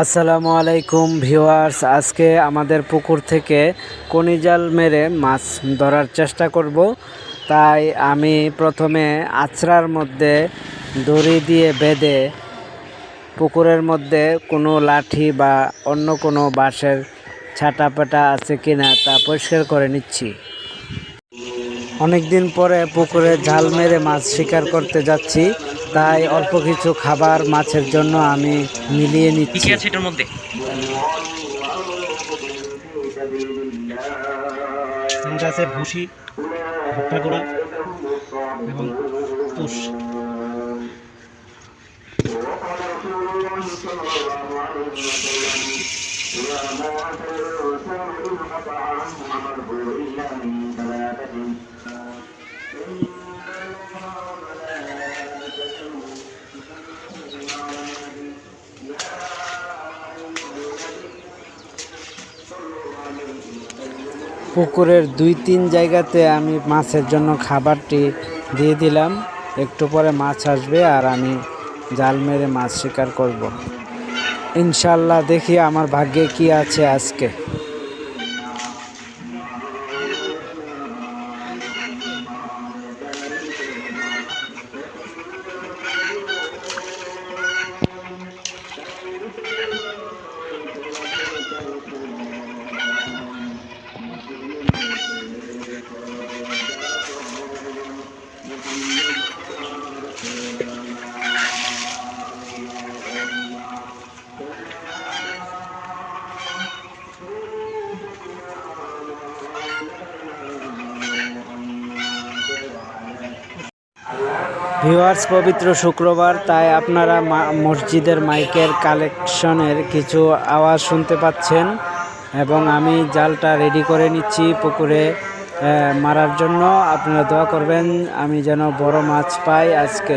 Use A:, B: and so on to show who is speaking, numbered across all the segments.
A: আসসালামু আলাইকুম ভিউয়ার্স, আজকে আমাদের পুকুর থেকে কনিজাল মেরে মাছ ধরার চেষ্টা করব। তাই আমি প্রথমে আছড়ার মধ্যে দড়ি দিয়ে বেঁধে পুকুরের মধ্যে কোনো লাঠি বা অন্য কোনো বাঁশের ছাটাপাটা আছে কিনা তা পরিষ্কার করে নিচ্ছি। অনেকদিন পরে পুকুরে জাল মেরে মাছ শিকার করতে যাচ্ছি। তাই অল্প কিছু খাবার মাছের জন্য আমি মিলিয়ে নিচ্ছি।
B: কি আছে এটার মধ্যে?
C: আছে ভুসি ভুট্টা গুঁড়া এবং তুষ।
A: পুকুরের দুই তিন জায়গাতে আমি মাছের জন্য খাবারটি দিয়ে দিলাম। একটু পরে মাছ আসবে আর আমি জাল মেরে মাছ শিকার করব। ইনশাল্লাহ দেখি আমার ভাগ্যে কি আছে আজকে। ভিউয়ার্স, পবিত্র শুক্রবার, তাই আপনারা মসজিদের মাইকের কালেকশনের কিছু আওয়াজ শুনতে পাচ্ছেন এবং আমি জালটা রেডি করে নিচ্ছি পুকুরে মারার জন্য। আপনারা দোয়া করবেন, আমি যেন বড় মাছ পাই আজকে।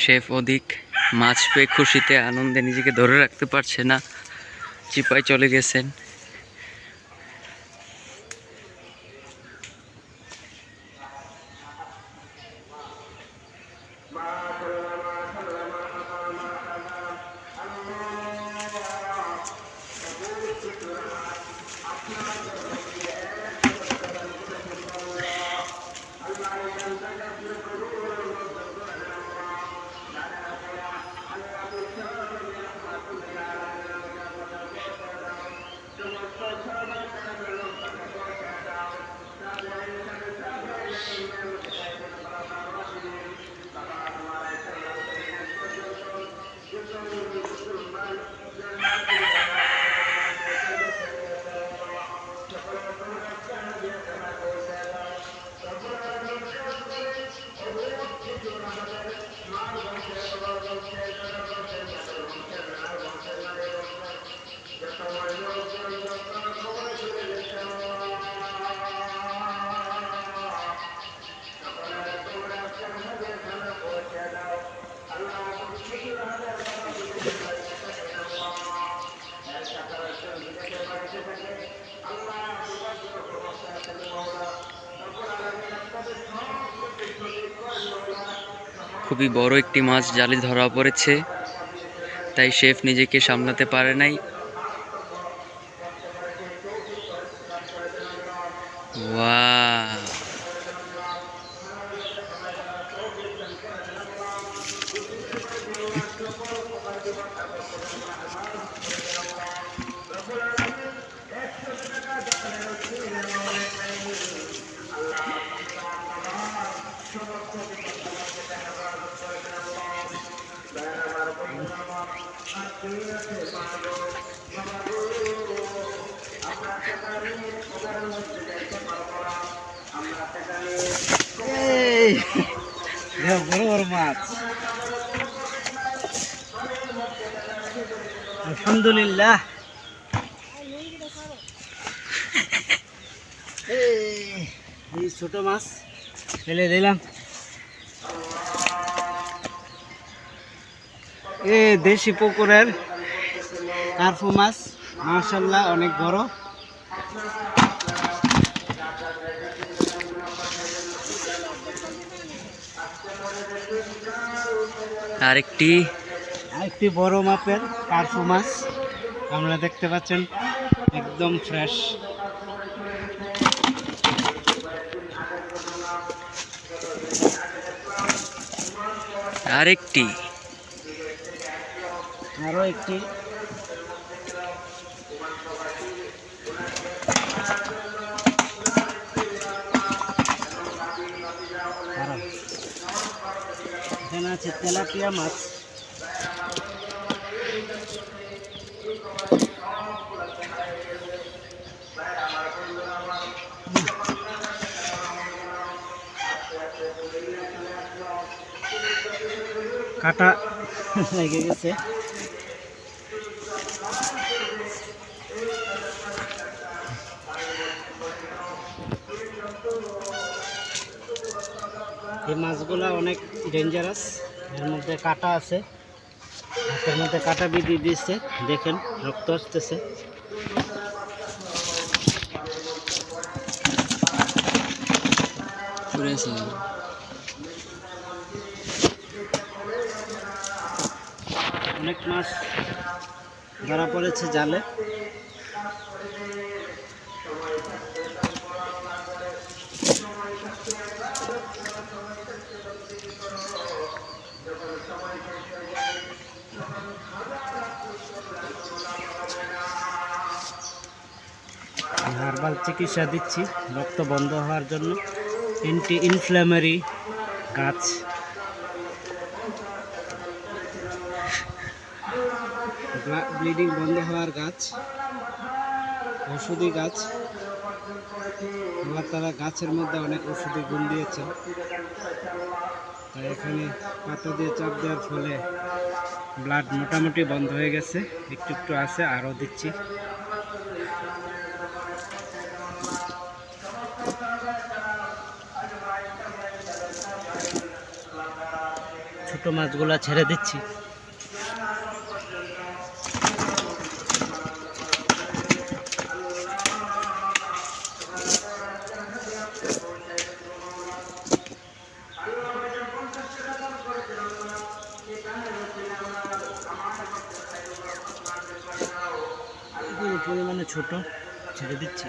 B: শেফ অধিক মাছ পেয়ে খুশিতে আনন্দে নিজেকে ধরে রাখতে পারছে না। চিপায় চলে গেছেন। খুবই বড় একটি মাছ জালে ধরা পড়েছে তাই শেফ নিজেকে সামলাতে পারে নাই। ওয়াও!
C: বড় বড় মাছ আলহামদুলিল্লাহ এই, এই ছোট মাছ ফেলে দিলাম। এ দেশি পুকুরের কার্পু মাছ মার্শাল্লাহ অনেক বড়।
B: আরেকটি।
C: একটি বড় মাপের কার্পু মাছ আমরা দেখতে পাচ্ছেন একদম ফ্রেশ।
B: আরেকটি।
C: আরও একটি। এখানে আছে তেলাপিয়া মাছ কাটা লেগে গেছে এই মাছগুলো অনেক ডেঞ্জারাস এর মধ্যে কাটা আছে। হাতের মধ্যে কাটা বিধি দিচ্ছে দেখেন রক্ত আসতেছে। অনেক মাছ ধরা পড়েছে জালে। হার্বাল চিকিৎসা দিচ্ছি, রক্ত বন্ধ হওয়ার জন্য। এন্টি ইনফ্ল্যামারি গাছ। ব্লিডিং বন্ধ হওয়ার গাছ, ওষুধি গাছ। আল্লাহ তারা গাছের মধ্যে অনেক ওষুধি গুণ দিয়েছে। তাই এখানে পাতা দিয়ে চাপ দেওয়ার ফলে ব্লাড মোটামুটি বন্ধ হয়ে গেছে, একটু একটু আছে, আরও দিচ্ছি। ছোট মাছগুলা ছেড়ে দিচ্ছি। পরিমাণে ছোট ছেড়ে দিচ্ছি।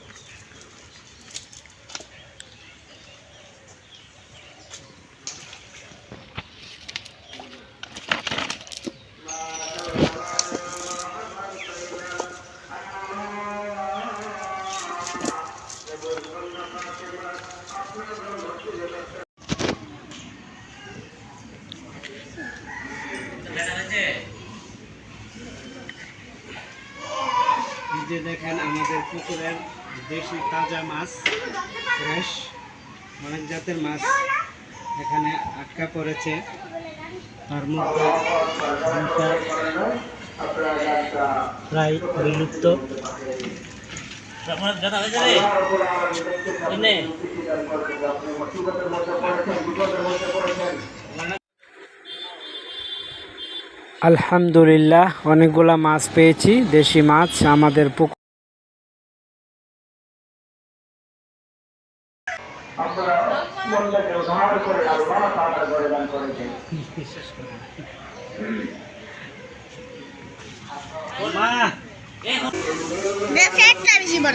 C: দেখেন আমাদের পুকুরের দেশি তাজা মাছ, ফ্রেশ অনেক জাতের মাছ এখানে আটকা পড়েছে। তার মধ্যে প্রায় বিলুপ্ত
A: আলহামদুলিল্লাহ অনেকগুলা মাছ পেয়েছি দেশি মাছ আমাদের পুকুর।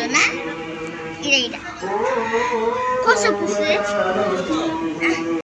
D: না?